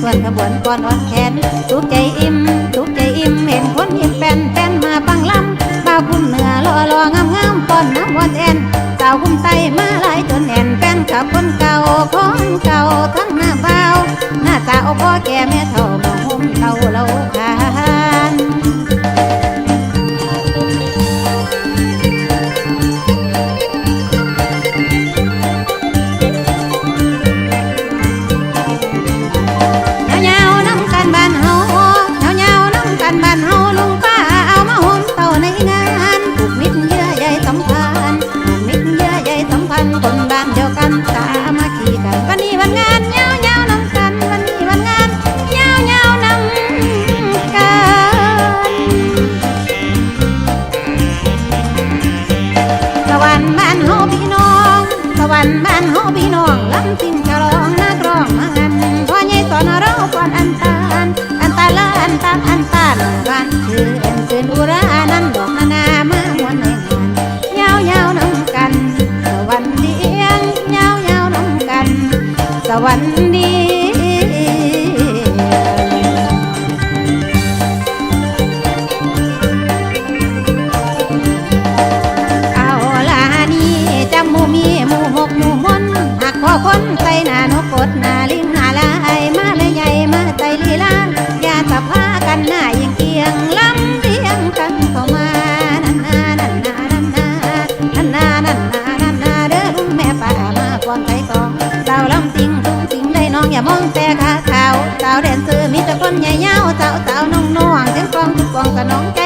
ส่วนขบวนก่อนอ่อนแขนทุกใจอิ่มทุกใจอิ่มเห็นคนยิ้มแป้นแป้นมาปังลำบ่าวคุ้มเหนือรอรองามงามป้อนน้ำวันแอนสาวคุ้มไตมาหลายจนแอนแป้นขับคนเก่าคนเก่าทั้งหน้าบ่าวหน้าตาเอาพ่อแก่แม่เท่ามาห่มเท่าเรา สวรรค์บ้านเฮาพี่น้อง สวรรค์บ้านเฮาพี่น้องลำสิ่งฉลองนักร้องมาหันพ่อใหญ่สอนเราก่อนอันตานอันตาละอันตาอันตานบ้านคือเอ็นเซนอุรานั้นดอกนานามาหวนในงานยาวยาวน้ำกัน สวรรค์เดียงยาวยาวน้ำกัน สวรรค์ สาวลำสิงสิงได้น้องอย่ามองแต่ขาขาวสาวแดนซอร์มีแต่คนใหญ่ยาวสาวสาวน้องน้องเสียกองทุกกองกับน้อง